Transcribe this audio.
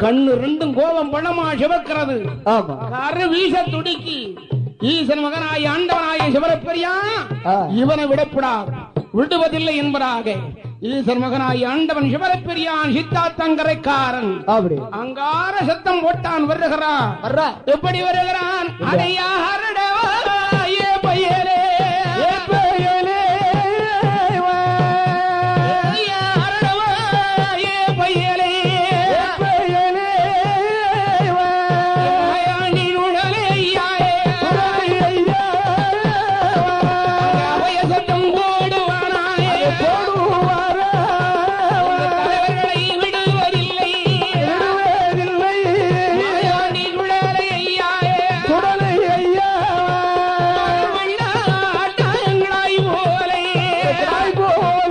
கண்ணு ரெண்டும் கோபம் பணமா சிவக்கிறது. கரு வீச துடிக்கி. ஈசன் மகனாய் ஆண்டவனாய சிவரப்பெரியா. இவனை விடப்படா விடுவதில்லை என்பதாக. ஈசன் மகனாய் ஆண்டவன் சிவரப்பெரியான் சித்தாத்தங்கரைக்காரன் அங்கார சத்தம் போட்டான் வருகிறான் எப்படி வருகிறான்? அதை யாரிடவோ গো